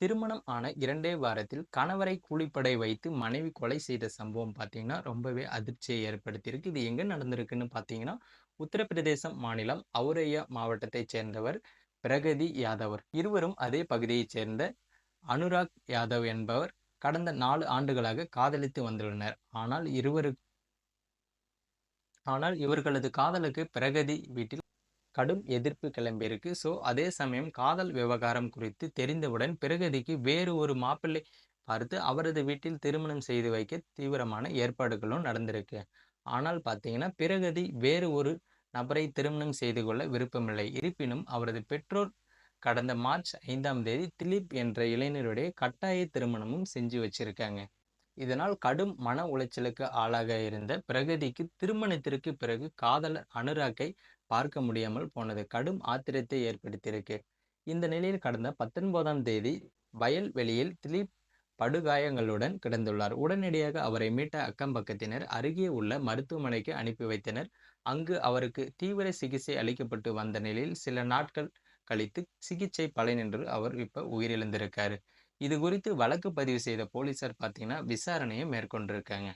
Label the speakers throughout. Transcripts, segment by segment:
Speaker 1: திருமணம் ஆன இரண்டே வாரத்தில் கணவரை கூலிப்படை வைத்து மனைவி கொலை செய்த சம்பவம் பார்த்தீங்கன்னா ரொம்பவே அதிர்ச்சியை ஏற்படுத்தியிருக்கு. இது எங்கே நடந்திருக்குன்னு பார்த்தீங்கன்னா உத்தரப்பிரதேசம் மாநிலம் அவுரையா மாவட்டத்தைச் சேர்ந்தவர் பிரகதி யாதவர். இருவரும் அதே பகுதியைச் சேர்ந்த அனுராக் யாதவ் என்பவர் கடந்த நாலு ஆண்டுகளாக காதலித்து வந்துள்ளனர். ஆனால் இருவரு ஆனால் இவர்களது காதலுக்கு பிரகதி வீட்டில் கடும் எதிர்ப்பு கிளம்பியிருக்கு. ஸோ அதே சமயம் காதல் விவகாரம் குறித்து தெரிந்தவுடன் பிரகதிக்கு வேறு ஒரு மாப்பிள்ளை பார்த்து அவரது வீட்டில் திருமணம் செய்து வைக்க தீவிரமான ஏற்பாடுகளும் நடந்திருக்கு. ஆனால் பார்த்தீங்கன்னா பிரகதி வேறு ஒரு நபரை திருமணம் செய்து கொள்ள விருப்பமில்லை. இருப்பினும் அவரது பெற்றோர் கடந்த மார்ச் ஐந்தாம் தேதி திலீப் என்ற இளைஞருடைய கட்டாய திருமணமும் செஞ்சு வச்சிருக்காங்க. இதனால் கடும் மன உளைச்சலுக்கு ஆளாக இருந்த பிரகதிக்கு திருமணத்திற்கு பிறகு காதலர் அனுராக்கை பார்க்க முடியாமல் போனது. கடும் ஆத்திரத்தை ஏற்படுத்தியிருக்கு. இந்த நிலையில் கடந்த பத்தொன்பதாம் தேதி வயல்வெளியில் திலீப் படுகாயங்களுடன் கிடந்துள்ளார். உடனடியாக அவரை மீட்ட அக்கம் பக்கத்தினர் அருகே உள்ள மருத்துவமனைக்கு அனுப்பி வைத்தனர். அங்கு அவருக்கு தீவிர சிகிச்சை அளிக்கப்பட்டு வந்த நிலையில் சில நாட்கள் கழித்து சிகிச்சை பலனின்றி அவர் இப்போ உயிரிழந்திருக்காரு. இது குறித்து வழக்கு பதிவு செய்த போலீசார் பார்த்தீங்கன்னா விசாரணையை மேற்கொண்டிருக்காங்க.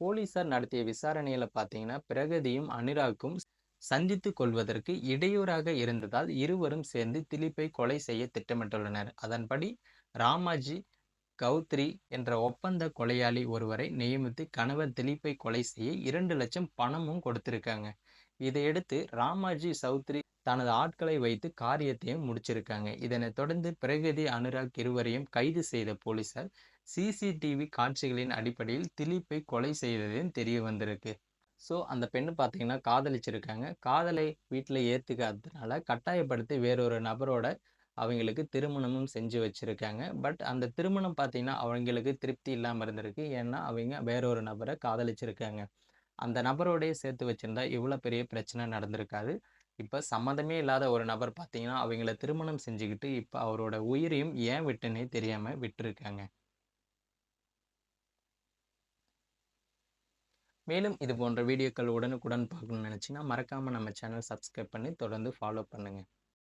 Speaker 1: போலீசார் நடத்திய விசாரணையில பார்த்தீங்கன்னா பிரகதியும் அனிராக்கும் சந்தித்து கொள்வதற்கு இடையூறாக இருந்ததால் இருவரும் சேர்ந்து திலீப்பை கொலை செய்ய திட்டமிட்டுள்ளனர். அதன்படி ராமாஜி கௌத்ரி என்ற ஒப்பந்த கொலையாளி ஒருவரை நியமித்து கணவர் திலீப்பை கொலை செய்ய இரண்டு லட்சம் பணமும் கொடுத்திருக்காங்க. இதையடுத்து ராமாஜி சௌத்ரி தனது ஆட்களை வைத்து காரியத்தையும் முடிச்சிருக்காங்க. இதனைத் தொடர்ந்து பிரகதி அனுராக் இருவரையும் கைது செய்த போலீசார் சிசிடிவி காட்சிகளின் அடிப்படையில் திலீப்பை கொலை செய்ததையும் தெரிய வந்திருக்கு ஸோ அந்த பெண்ணு பார்த்தீங்கன்னா காதலிச்சிருக்காங்க. காதலை வீட்டில் ஏற்றுக்காததுனால கட்டாயப்படுத்தி வேறொரு நபரோட அவங்களுக்கு திருமணமும் செஞ்சு வச்சுருக்காங்க. பட் அந்த திருமணம் பார்த்தீங்கன்னா அவங்களுக்கு திருப்தி இல்லாமல் இருந்திருக்கு. ஏன்னா அவங்க வேறொரு நபரை காதலிச்சிருக்காங்க. அந்த நபரோடய சேர்த்து வச்சுருந்தா இவ்வளோ பெரிய பிரச்சனை நடந்திருக்காது. இப்போ சம்மந்தமே இல்லாத ஒரு நபர் பார்த்தீங்கன்னா அவங்கள திருமணம் செஞ்சுக்கிட்டு இப்போ அவரோட உயிரையும் ஏன் விட்டுனே தெரியாமல் விட்டுருக்காங்க. மேலும் இது போன்ற வீடியோக்கள் உடனுக்குடன் பார்க்கணும்னு நினச்சிங்கன்னா மறக்காமல் நம்ம சேனல் சப்ஸ்கிரைப் பண்ணி தொடர்ந்து ஃபாலோ பண்ணுங்கள்